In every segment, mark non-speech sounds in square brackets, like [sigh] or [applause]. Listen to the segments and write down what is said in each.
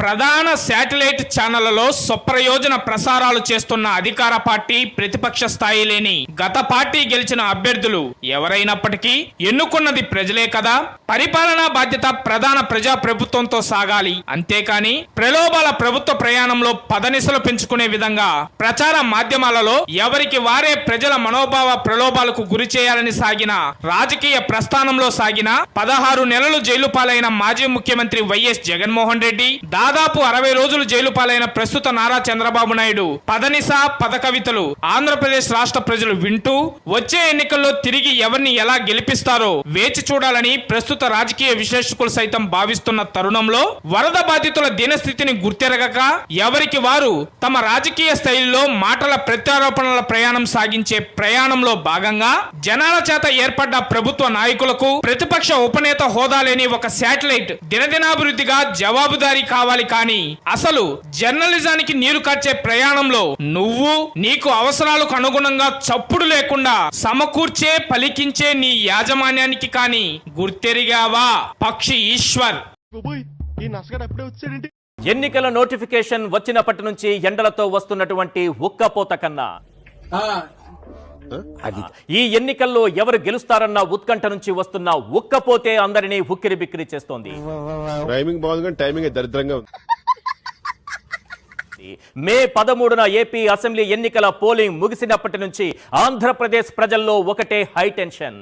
ప్రధాన శాటిలైట్ ఛానళ్ళలో స్వప్రయోజన ప్రసారాలు చేస్తున్న అధికార పార్టీ ప్రతిపక్ష స్థాయి లేని గత పార్టీ గెలిచిన అభ్యర్థులు ఎవరైనప్పటికీ ఎన్నుకున్నది ప్రజలే కదా? పరిపాలనా బాధ్యత ప్రధాన ప్రజా ప్రభుత్వంతో సాగాలి. అంతేకాని ప్రలోభాల ప్రభుత్వ ప్రయాణంలో పదనిసలు పెంచుకునే విధంగా ప్రచార మాధ్యమాలలో ఎవరికి వారే ప్రజల మనోభావ ప్రలోభాలకు గురి చేయాలని సాగిన రాజకీయ ప్రస్థానంలో సాగిన పదహారు నెలలు జైలు పాలైన మాజీ ముఖ్యమంత్రి వైఎస్ జగన్మోహన్ రెడ్డి దా దాదాపు అరవై రోజులు జైలు పాలైన ప్రస్తుత నారా చంద్రబాబు నాయుడు పదనిస పదకవితలు ఆంధ్రప్రదేశ్ రాష్ట్ర ప్రజలు వింటూ వచ్చే ఎన్నికల్లో తిరిగి ఎవరిని ఎలా గెలిపిస్తారో వేచి చూడాలని ప్రస్తుత రాజకీయ విశ్లేషకులు సైతం భావిస్తున్న తరుణంలో వరద బాధితుల దీనస్థితిని గుర్తెరగక ఎవరికి వారు తమ రాజకీయ శైలిలో మాటల ప్రత్యారోపణల ప్రయాణం సాగించే ప్రయాణంలో భాగంగా జనాల చేత ఏర్పడ్డ ప్రభుత్వ నాయకులకు ప్రతిపక్ష ఉపనేత హోదా లేని ఒక శాటిలైట్ దినదినాభివృద్ధిగా జవాబుదారీ కావాలి కానీ అసలు జర్నలిజానికి నీరు కార్చే ప్రయాణంలో నువ్వు నీకు అవసరాలకు అనుగుణంగా చప్పుడు లేకుండా సమకూర్చే పలికించే నీ యాజమాన్యానికి కానీ గుర్తెరిగావా? పక్షి ఈశ్వర్. ఎన్నికల నోటిఫికేషన్ వచ్చినప్పటి నుంచి ఎండలతో వస్తున్నటువంటి ఉక్కపోత కన్నా. ఈ ఎన్నికల్లో ఎవరు గెలుస్తారన్న ఉత్కంఠ నుంచి వస్తున్న ఉక్కపోతే అందరినీ ఉక్కిరి బిక్కిరి చేస్తోంది. రైమింగ్ బాగుంది కానీ టైమింగ్ దరిద్రంగా ఉంది. మే పదమూడున ఏపీ అసెంబ్లీ ఎన్నికల పోలింగ్ ముగిసినప్పటి నుంచి ఆంధ్రప్రదేశ్ ప్రజల్లో ఒకటే హై టెన్షన్.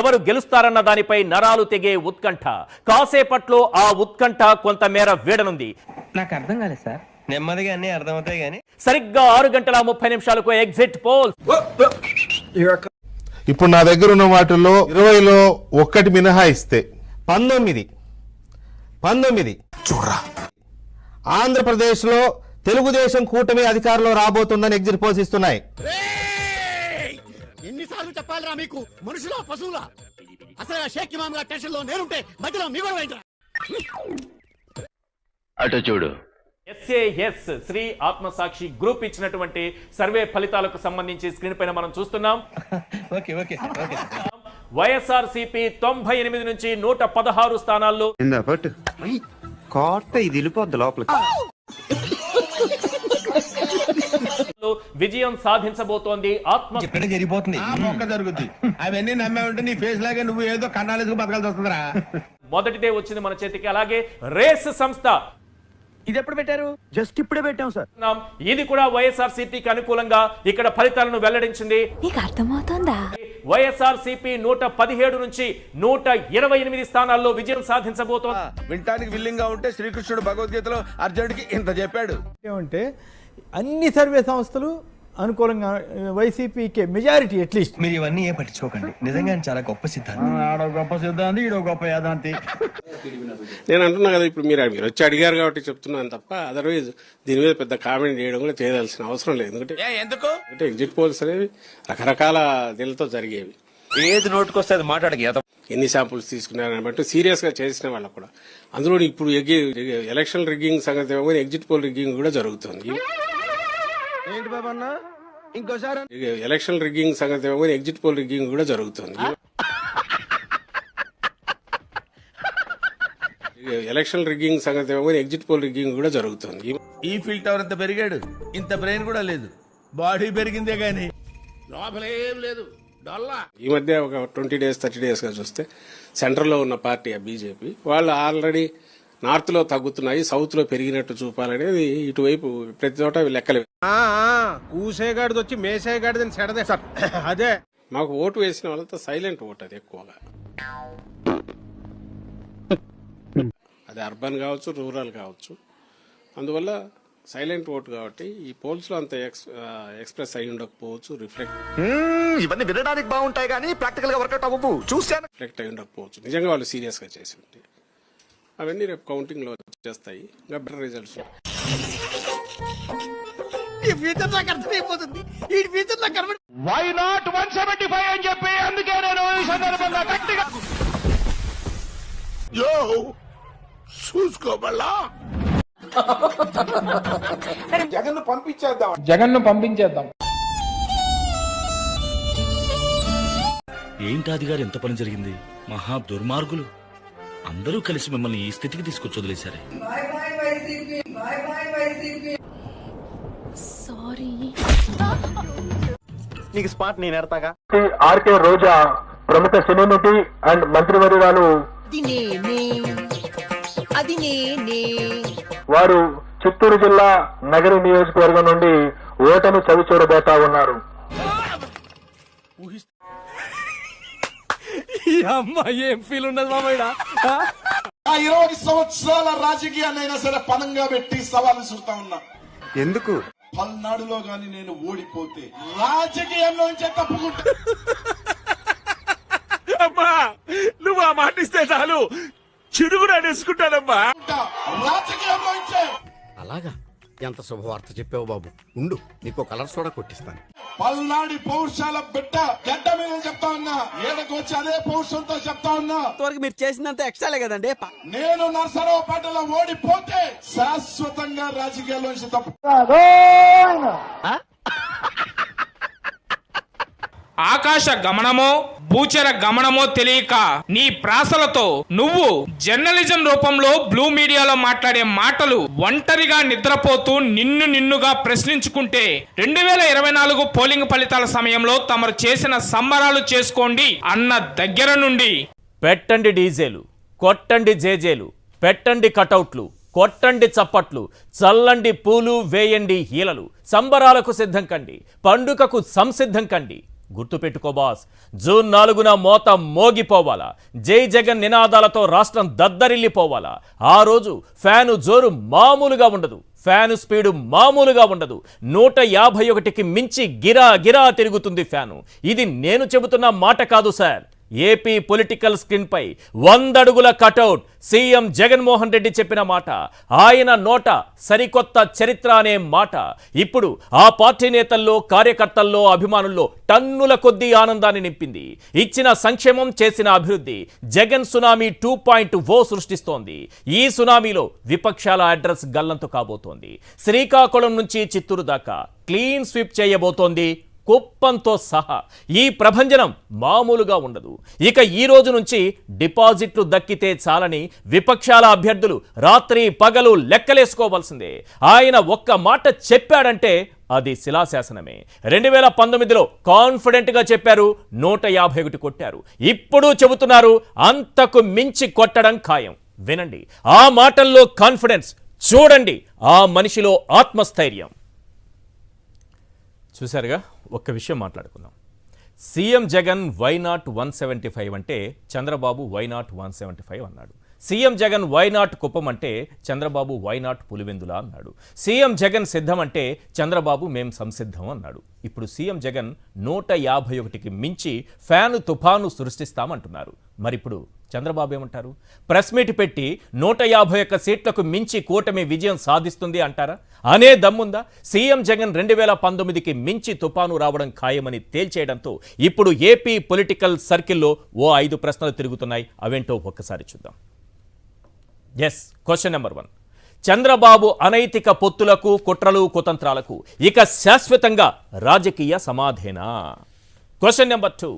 ఎవరు గెలుస్తారన్న దానిపై నరాలు తెగే ఉత్కంఠ. కాసేపట్లో ఆ ఉత్కంఠ కొంతమేర వీడనుంది. నాకు అర్థం కాలేదు సార్. నెమ్మదిగా అన్ని అర్థమవుతాయి కానీ. సరిగ్గా ఆరు గంటల ముప్పై నిమిషాలకు ఎగ్జిట్ పోల్. ఇప్పుడు నా దగ్గర ఉన్న వాటిల్లో ఇరవైలో ఒక్కటి మినహాయిస్తే. పంతొమ్మిది. పంతొమ్మిది. చూడరా. ఆంధ్రప్రదేశ్లో తెలుగుదేశం కూటమి అధికారంలో రాబోతుందని ఎగ్జిట్ పోల్స్ ఇస్తున్నాయి. ఎన్నిసార్లు చెప్పాలిరా మీకు? మనుషులా పశువులా? అసలు షేక్ ఇమామ్ గారి టెన్షన్లో నేనుంటే మధ్యలో మీ కూడా? అటు చూడు. ఎస్ఏఎస్ శ్రీ ఆత్మసాక్షి గ్రూప్ ఇచ్చినటువంటి సర్వే ఫలితాలకు సంబంధించి స్క్రీన్ పైన మనం చూస్తున్నాం. [laughs] Okay okay okay. YSR CP తొంభై ఎనిమిది నుంచి నూట పదహారు స్థానాల్లో. విజయం సాధించబోతోంది ఆత్మ ఇక్కడే జరిగిపోతుంది. మొక్క జరుగుద్ది. అవన్నీ నమ్మే ఉంటే నీ ఫేస్ లాగే నువ్వు ఏదో కన్నాలేసుకు బతకాల్సి వస్తుందిరా. మొదటిదే వచ్చింది మన చేతికి. అలాగే రేస్ సంస్థ ఇది ఎప్పుడు పెట్టారు? జస్ట్ ఇప్పుడే పెట్టాం సార్. నాం, ఇది కూడా వైఎస్ఆర్ సిపికి అనుకూలంగా ఇక్కడ ఫలితాలను వెల్లడించింది. నీకు అర్థమవుతోందా? వైఎస్ఆర్ సిపి నూట పదిహేడు నుంచి నూట ఇరవై ఎనిమిది స్థానాల్లో విజయం సాధించబోతోంది. వినటానికి విల్లింగ్గా ఉంటే శ్రీకృష్ణుడు భగవద్గీతలో అర్జునుడికి ఇంత చెప్పాడు. ఏమంటే అన్ని సర్వే సంస్థలు అనుకూలంగా వైసీపీకే మెజారిటీ అట్లీస్ట్ మీరు ఇవన్నీ ఏ పట్టించుకోకండి. నిజంగా చాలా గొప్ప సిద్ధాంతం. ఆడో గొప్ప సిద్ధాంతి ఈడో గొప్ప యాదాంతి. నేను అంటున్నా కదా ఇప్పుడు మీరు మీరు వచ్చి అడిగారు కాబట్టి చెప్తున్నాను తప్ప అదర్వైజ్ దీని మీద పెద్ద కామెంట్ చేయడం కూడా చేయవలసిన అవసరం లేదు. ఎందుకంటే ఎందుకు? అంటే ఎగ్జిట్ పోల్స్ అనేవి రకరకాల దీనితో జరిగేవి. ఏది నోటుకొస్తే అది మాట్లాడక ఎన్ని శాంపుల్స్ తీసుకున్నారని బట్టి సీరియస్గా చేసిన వాళ్ళకు కూడా. అందులో ఇప్పుడు ఎగ్గి- ఎలక్షన్ రిగ్గింగ్ సంగతి ఎగ్జిట్ పోల్ రిగ్గింగ్ కూడా జరుగుతుంది. ఏంటి ఇంకోసారి ఎలక్షన్ రిగ్గింగ్ సంగతి ఎగ్జిట్ పోల్ రిగ్గింగ్ కూడా జరుగుతుంది. ఎలక్షన్ రిగ్గింగ్ సంగతి ఎగ్జిట్ పోల్ రిగ్గింగ్ కూడా జరుగుతుంది. ఈ ఫీల్ టవర్ ఇంత పెరిగాడు? ఇంత బ్రెయిన్ కూడా లేదు. బాడీ పెరిగిందే గానీ. లోపలేం లేదు. డొల్లా. ఈ మధ్య ఒక ట్వంటీ డేస్ థర్టీ డేస్గా చూస్తే సెంట్రల్లో ఉన్న పార్టీ ఆ బీజేపీ వాళ్ళు ఆల్రెడీ నార్త్లో తగ్గుతున్నాయి సౌత్లో పెరిగినట్టు చూపాలనేది ఇటువైపు ప్రతి చోట లెక్కలు కూసేగాడిది వచ్చి మేసేగాడిది సెడదే. సార్. అదే. మాకు ఓటు వేసిన వాళ్ళతో సైలెంట్ ఓటు అది ఎక్కువగా. అది అర్బన్ కావచ్చు రూరల్ కావచ్చు. అందువల్ల సైలెంట్ ఓటు కాబట్టి ఈ పోల్స్లో అంత ఎక్స్ ఎక్స్ప్రెస్ అయి ఉండకపోవచ్చు రిఫ్లెక్ట్ ఇవన్నీ వినడానికి బాగుంటాయి కానీ ప్రాక్టికల్గా వర్కౌట్ అవ్వవు. చూశాను. రిఫ్లెక్ట్ అయి ఉండకపోవచ్చు. నిజంగా వాళ్ళు సీరియస్గా చేసి ఉంటే అవన్నీ రేపు కౌంటింగ్లో చేస్తాయి ఇంకా బెటర్ రిజల్ట్స్ ఫ్యూచర్ నాకు అర్థమైపోతుంది. ఈ ఫ్యూచర్ నాకు కనబడి why not one seventy five అని చెప్పి అందుకే నేను ఈ సందర్భంగా గట్టిగా యో చూసుకో మళ్ళా. జగన్ను పంపించేద్దాం. ఏంటాది గారు ఎంత పని జరిగింది? మహా దుర్మార్గులు. అందరూ కలిసి మిమ్మల్ని ఈ స్థితికి తీసుకొచ్చి వదిలేశారే. నీకు స్పాట్ నేను ఎడతాగా? ఆర్కే రోజా ప్రముఖ సినీ నటి అండ్ మంత్రివర్యురాలు. వారు చిత్తూరు జిల్లా నగరి నియోజకవర్గం నుండి ఓటమి చవి చూడబోతా ఉన్నారు. ఇరవై సంవత్సరాల రాజకీయాన్నైనా సరే పనంగా పెట్టి సవాల్ విసురుతా ఉన్నా. ఎందుకు? పల్నాడులో గాని నేను ఓడిపోతే రాజకీయంలోంచే తప్పుకుంటా. [laughs] అమ్మా నువ్వు ఆ మాట ఇస్తే చాలు. చిరుగుడు అనేసుకుంటానమ్మా రాజకీయంలోంచే అలాగా? ఎంత శుభవార్త చెప్పావు బాబు? ఉండు నీకు కలర్ సోడా కొట్టిస్తాను. పల్నాడి పౌరుషాల బిడ్డ గడ్డ మీద చెప్తా ఉన్నా ఏడకు వచ్చి అదే పౌరుషంతో చెప్తా ఉన్నా. ఇంతవరకు మీరు చేసినంత ఎక్స్ట్రాలే కదండి నేను నర్సరావుపేటలో ఓడిపోతే శాశ్వతంగా రాజకీయాల్లోంచి తప్పు. ఆకాశ గమనమో భూచర గమనమో తెలియక నీ ప్రాసలతో నువ్వు జర్నలిజం రూపంలో బ్లూ మీడియాలో మాట్లాడే మాటలు ఒంటరిగా నిద్రపోతూ నిన్ను నిన్నుగా ప్రశ్నించుకుంటే రెండు వేల ఇరవై నాలుగు పోలింగ్ ఫలితాల సమయంలో తమరు చేసిన సంబరాలు చేసుకోండి అన్న దగ్గర నుండి. పెట్టండి డీజేలు కొట్టండి జేజేలు పెట్టండి కటౌట్లు కొట్టండి చప్పట్లు చల్లండి పూలు వేయండి హీలలు సంబరాలకు సిద్ధం కండి పండుగకు సంసిద్ధం కండి. గుర్తుపెట్టుకో బాస్. జూన్ నాలుగున మోత మోగిపోవాలా? జై జగన్ నినాదాలతో రాష్ట్రం దద్దరిల్లిపోవాలా? ఆ రోజు ఫ్యాను జోరు మామూలుగా ఉండదు. ఫ్యాను స్పీడు మామూలుగా ఉండదు. నూట యాభై ఒకటికి మించి గిరా గిరా తిరుగుతుంది ఫ్యాను. ఇది నేను చెబుతున్న మాట కాదు సార్. ఏపీ పొలిటికల్ స్క్రీన్పై వందడుగుల కటౌట్. సీఎం జగన్మోహన్ రెడ్డి చెప్పిన మాట ఆయన నోట సరికొత్త చరిత్ర అనే మాట. ఇప్పుడు ఆ పార్టీ నేతల్లో కార్యకర్తల్లో అభిమానుల్లో టన్నుల కొద్దీ ఆనందాన్ని నింపింది. ఇచ్చిన సంక్షేమం చేసిన అభివృద్ధి Jagan tsunami two point O సృష్టిస్తోంది. ఈ సునామీలో విపక్షాల అడ్రస్ గల్లంతు కాబోతోంది. శ్రీకాకుళం నుంచి చిత్తూరు దాకా క్లీన్ స్వీప్ చేయబోతోంది కుప్పంతో సహా ఈ ప్రభంజనం మామూలుగా ఉండదు. ఇక ఈ రోజు నుంచి డిపాజిట్లు దక్కితే చాలని విపక్షాల అభ్యర్థులు రాత్రి పగలు లెక్కలేసుకోవాల్సిందే. ఆయన ఒక్క మాట చెప్పాడంటే అది శిలాశాసనమే. రెండు వేల పంతొమ్మిదిలో కాన్ఫిడెంట్గా చెప్పారు నూట యాభై ఒకటి కొట్టారు. ఇప్పుడు చెబుతున్నారు అంతకు మించి కొట్టడం ఖాయం. వినండి ఆ మాటల్లో కాన్ఫిడెన్స్ చూడండి ఆ మనిషిలో ఆత్మస్థైర్యం. చూశారుగా ఒక్క విషయం మాట్లాడుకుందాం. CM Jagan why not one seventy five అంటే Chandrababu why not one seventy five అన్నాడు. CM Jagan why not Kuppam అంటే చంద్రబాబు వై నాట్ పులివెందుల అన్నాడు. సీఎం జగన్ సిద్ధం అంటే చంద్రబాబు మేం సంసిద్ధం అన్నాడు. ఇప్పుడు సీఎం జగన్ నూట యాభై ఒకటికి మించి ఫ్యాను తుఫాను సృష్టిస్తామంటున్నారు. మరిప్పుడు చంద్రబాబు ఏమంటారు? ప్రెస్ మీట్ పెట్టి నూట యాభై ఒక్క సీట్లకు మించి కూటమి విజయం సాధిస్తుంది అంటారా? అనే దమ్ముందా? సీఎం జగన్ రెండు వేల పంతొమ్మిదికి మించి తుపాను రావడం ఖాయమని తేల్చేయడంతో ఇప్పుడు ఏపీ పొలిటికల్ సర్కిల్లో ఓ ఐదు ప్రశ్నలు తిరుగుతున్నాయి. అవేంటో ఒక్కసారి చూద్దాం. Yes question number one Chandrababu అనైతిక పొత్తులకు కుట్రలు కుతంత్రాలకు ఇక శాశ్వతంగా రాజకీయ సమాధేనా? Question number two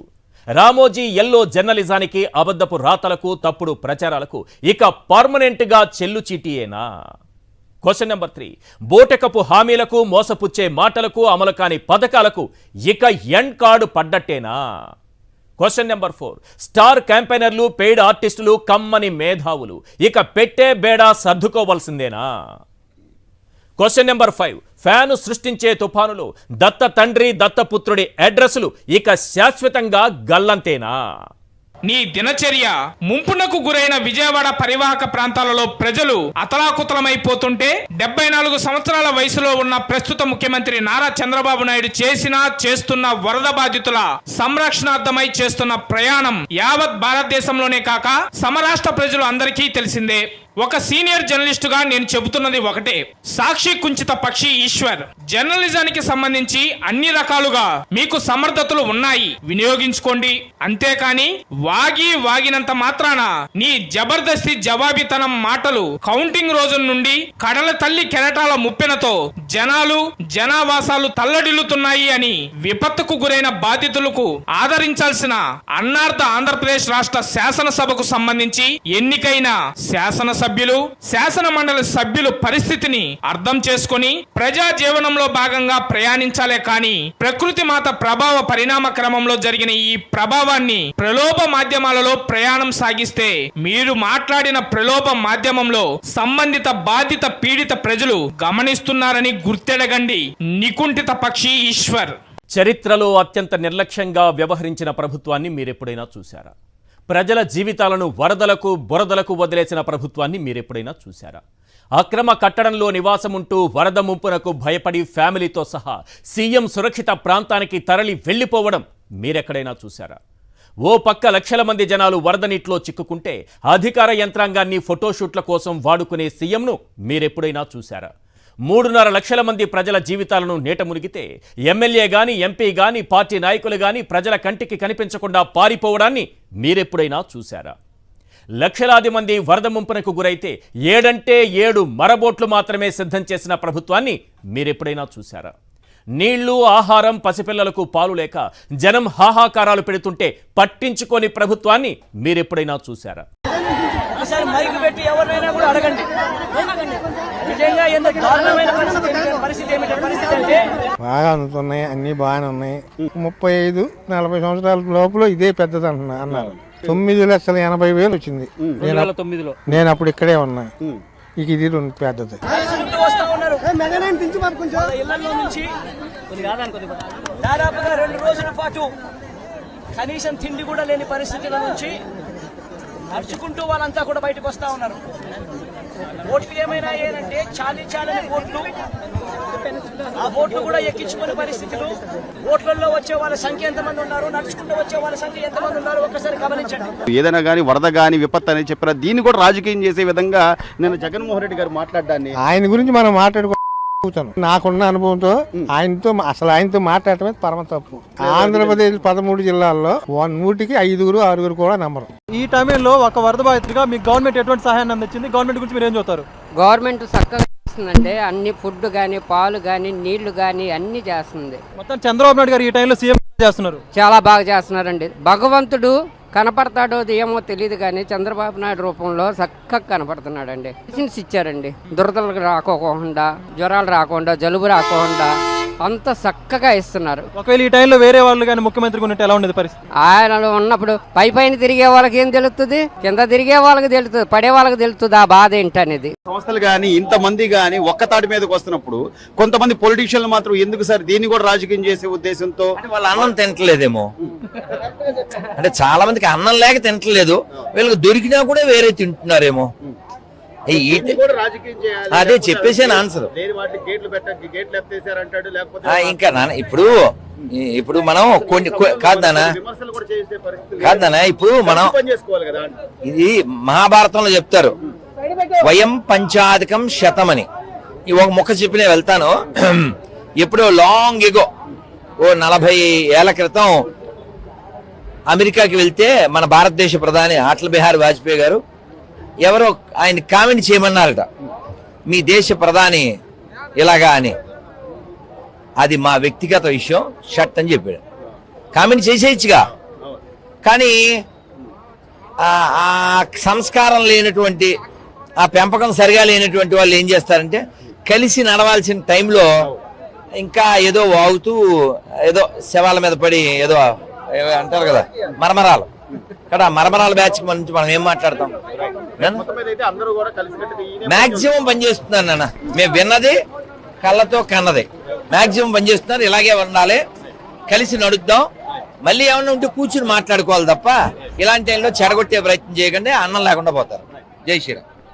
Ramoji yellow జర్నలిజానికి అబద్ధపు రాతలకు తప్పుడు ప్రచారాలకు ఇక పర్మనెంట్గా చెల్లు చీటీయేనా? క్వశ్చన్ నెంబర్ త్రీ బోటకపు హామీలకు మోసపుచ్చే మాటలకు అమలు కాని పథకాలకు ఇక ఎండ్ కార్డు పడ్డట్టేనా? క్వశ్చన్ నెంబర్ ఫోర్ స్టార్ క్యాంపెయినర్లు పెయిడ్ ఆర్టిస్టులు కమ్మని మేధావులు. ఇక పెట్టే బేడా సర్దుకోవాల్సిందేనా? క్వశ్చన్ నెంబర్ ఫైవ్ ఫ్యాను సృష్టించే తుఫానులు దత్త తండ్రి దత్తపుత్రుడి అడ్రస్లు ఇక శాశ్వతంగా గల్లంతేనా? నీ దినచర్య ముంపునకు గురైన విజయవాడ పరివాహక ప్రాంతాలలో ప్రజలు అతలాకుతలమైపోతుంటే డెబ్బై నాలుగు సంవత్సరాల వయసులో ఉన్న ప్రస్తుత ముఖ్యమంత్రి నారా చంద్రబాబు నాయుడు చేసిన చేస్తున్న వరద బాధితుల సంరక్షణార్థమై చేస్తున్న ప్రయాణం యావత్ భారతదేశంలోనే కాక సమరాష్ట్ర ప్రజలు అందరికీ తెలిసిందే. ఒక సీనియర్ జర్నలిస్ట్గా నేను చెబుతున్నది ఒకటే. సాక్షి కుంచిత పక్షి ఈశ్వర్. జర్నలిజానికి సంబంధించి అన్ని రకాలుగా మీకు సమర్థతలు ఉన్నాయి. వినియోగించుకోండి. అంతేకాని వాగి వాగినంత మాత్రాన నీ జబర్దస్తి జవాబితనం మాటలు కౌంటింగ్ రోజుల నుండి కడల తల్లి కెరటాల ముప్పెనతో జనాలు జనావాసాలు తల్లడిల్లుతున్నాయి అని విపత్తుకు గురైన బాధితులకు ఆదరించాల్సిన అన్నార్థ ఆంధ్రప్రదేశ్ రాష్ట్ర శాసనసభకు సంబంధించి ఎన్నికైన సభ్యులు శాసన మండలి సభ్యులు పరిస్థితిని అర్థం చేసుకొని ప్రజా జీవనంలో భాగంగా ప్రయాణించాలే కానీ ప్రకృతి మాత ప్రభావ పరిణామ క్రమంలో జరిగిన ఈ ప్రభావాన్ని ప్రలోభ మాధ్యమాలలో ప్రయాణం సాగిస్తే మీరు మాట్లాడిన ప్రలోభ మాధ్యమంలో సంబంధిత బాధిత పీడిత ప్రజలు గమనిస్తున్నారని గుర్తెడగండి. నికుంఠిత పక్షి ఈశ్వర్. చరిత్రలో అత్యంత నిర్లక్ష్యంగా వ్యవహరించిన ప్రభుత్వాన్ని మీరెప్పుడైనా చూశారా? ప్రజల జీవితాలను వరదలకు బురదలకు వదిలేసిన ప్రభుత్వాన్ని మీరెప్పుడైనా చూశారా? అక్రమ కట్టడంలో నివాసముంటూ వరద ముంపునకు భయపడి ఫ్యామిలీతో సహా సీఎం సురక్షిత ప్రాంతానికి తరలి వెళ్ళిపోవడం మీరెక్కడైనా చూశారా? ఓ పక్క లక్షల మంది జనాలు వరద నీటిలో చిక్కుకుంటే అధికార యంత్రాంగాన్ని ఫోటోషూట్ల కోసం వాడుకునే సీఎంను మీరెప్పుడైనా చూశారా? మూడున్నర లక్షల మంది ప్రజల జీవితాలను నీట మునిగితే ఎమ్మెల్యే గాని ఎంపీ గాని పార్టీ నాయకులు గాని ప్రజల కంటికి కనిపించకుండా పారిపోవడాన్ని మీరెప్పుడైనా చూశారా? లక్షలాది మంది వరద ముంపునకు గురైతే ఏడంటే ఏడు మరబోట్లు మాత్రమే సిద్ధం చేసిన ప్రభుత్వాన్ని మీరెప్పుడైనా చూశారా? నీళ్ళు ఆహారం పసిపిల్లలకు పాలు లేక జనం హాహాకారాలు పెడుతుంటే పట్టించుకోని ప్రభుత్వాన్ని మీరెప్పుడైనా చూశారా? మైక్ పెట్టి ఎవరినైనా కూడా అడగండి. నిజంగా ఎంత దారుణమైన పరిస్థితి ఏమిటి- పరిస్థితి ఏమిటి పరిస్థితి అంటే బాగా అందుతున్నాయి అన్ని బాగానే ఉన్నాయి. ముప్పై ఐదు నలభై సంవత్సరాల లోపల ఇదే పెద్దది అంటున్నా అన్నారు. తొమ్మిది లక్షల ఎనభై వేలు వచ్చింది. నేను అప్- నేను అప్పుడు ఇక్కడే ఉన్నా. ఇక ఇది రెండు పెద్దది. నడుచుకుంటూ వస్తా ఉన్నారు వాళ్ళ ఇళ్ళలో నుంచి దాదాపుగా రెండు రోజుల పాటు కనీసం తిండి కూడా లేని పరిస్థితుల నుంచి నడుచుకుంటూ వాళ్ళంతా కూడా బయటకు వస్తా ఉన్నారు. ఓట్లు ఏమైనా ఏంటంటే చాలీ చాలని ఓట్లు. ఆ ఓట్లు కూడా ఎక్కించుకునే పరిస్థితులు. ఓట్లలో వచ్చే వాళ్ళ సంఖ్య ఎంతమంది ఉన్నారు? నడుచుకుంటూ వచ్చే వాళ్ళ సంఖ్య ఎంతమంది ఉన్నారు? ఒక్కసారి గమనించండి. ఏదైనా కానీ వరద కానీ విపత్తు అని చెప్పారు దీన్ని కూడా రాజకీయం చేసే విధంగా నేను జగన్మోహన్ రెడ్డి గారు మాట్లాడడాన్ని. ఆయన గురించి మనం మాట్లాడుకో నాకున్న అనుభవంతో ఆయనతో అసలు ఆయనతో మాట్లాడటమే పరమ తప్పు. ఆంధ్రప్రదేశ్ పదమూడు జిల్లాల్లో వన్ నూటికి ఐదుగురు ఆరుగురు కూడా నమ్మరు ఈ టైంలో ఒక వరద బాధితుడిగా మీకు గవర్నమెంట్ ఎటువంటి సహాయాన్ని అందించింది? గవర్నమెంట్ గురించి మీరు ఏం చెప్తారు గవర్నమెంట్ చక్కగా చేస్తుందండి అన్ని ఫుడ్ కానీ పాలు కానీ నీళ్ళు కానీ అన్ని చేస్తుంది. మొత్తం చంద్రబాబు నాయుడు గారు ఈ టైంలో సీఎం చేస్తున్నారు. చాలా బాగా చేస్తున్నారండి. భగవంతుడు కనపడతాడో ఏమో తెలియదు కానీ చంద్రబాబు నాయుడు రూపంలో చక్కగా కనపడుతున్నాడండి. మెడిసిన్స్ ఇచ్చారండి. దురదలు రాకోకుండా జ్వరాలు రాకుండా జలుబు రాకుండా అంత చక్కగా ఇస్తున్నారు ఒకవేళ ఈ టైంలో వేరే వాళ్ళు కానీ ముఖ్యమంత్రి ఉన్నట్టు ఎలా ఉండేది పరిస్థితి? ఆయన ఉన్నప్పుడు పై పైన తిరిగే వాళ్ళకి ఏం తెలుస్తుంది? కింద తిరిగే వాళ్ళకి తెలుస్తుంది పడే వాళ్ళకి తెలుస్తుంది ఆ బాధ ఏంటనేది. సంస్థలు కానీ ఇంతమంది కానీ ఒక్క తాటి మీదకి వస్తున్నప్పుడు కొంతమంది పొలిటీషియన్లు మాత్రం ఎందుకు సార్ దీన్ని కూడా రాజకీయం చేసే ఉద్దేశంతో? వాళ్ళ అన్నం తింటలేదేమో. అంటే చాలా మందికి అన్నం లేక తింటలేదు. వీళ్ళకి దొరికినా కూడా వేరే తింటున్నారేమో. అదే చెప్పేసాను ఆన్సర్ ఇంకా నాన్న ఇప్పుడు ఇప్పుడు మనం కొన్ని కొ- కాదు నాన్న. విమర్శలు కూడా చేసే పరిస్థితి కాదు నాన్న ఇప్పుడు మనం ఇది మహాభారతంలో చెప్తారు వయం పంచాధికం శతమని. ఈ ఒక ముక్క చెప్పి నేను వెళ్తాను. [clears throat] ఎప్పుడో లాంగ్ ఎగో ఓ నలభై ఏళ్ళ క్రితం అమెరికాకి వెళ్తే మన భారతదేశ ప్రధాని అటల్ బిహారీ వాజ్పేయి గారు ఎవరో ఆయన కామెంట్ చేయమన్నారట. మీ దేశ ప్రధాని ఇలాగా అని. అది మా వ్యక్తిగత విషయం షర్ట్ అని చెప్పాడు. కామెంట్ చేసేయచ్చుగా. కానీ ఆ సంస్కారం లేనటువంటి ఆ పెంపకం సరిగా లేనటువంటి వాళ్ళు ఏం చేస్తారంటే కలిసి నడవాల్సిన టైంలో ఇంకా ఏదో వాగుతూ ఏదో శవాల మీద పడి ఏదో అంటారు కదా మరమరాలు. కదా మరమరాల బ్యాచ్ నుంచి మనం ఏం మాట్లాడతాం? మాక్సిమం పనిచేస్తున్నాను నాన్న. మేము విన్నది కళ్ళతో కన్నది. మాక్సిమం పనిచేస్తున్నారు ఇలాగే ఉండాలి. కలిసి నడుద్దాం. మళ్ళీ ఏమన్నా ఉంటే కూర్చుని మాట్లాడుకోవాలి తప్ప ఇలాంటి టైంలో చెడగొట్టే ప్రయత్నం చేయకండి అన్నం లేకుండా పోతారు. జై శ్రీరామ్.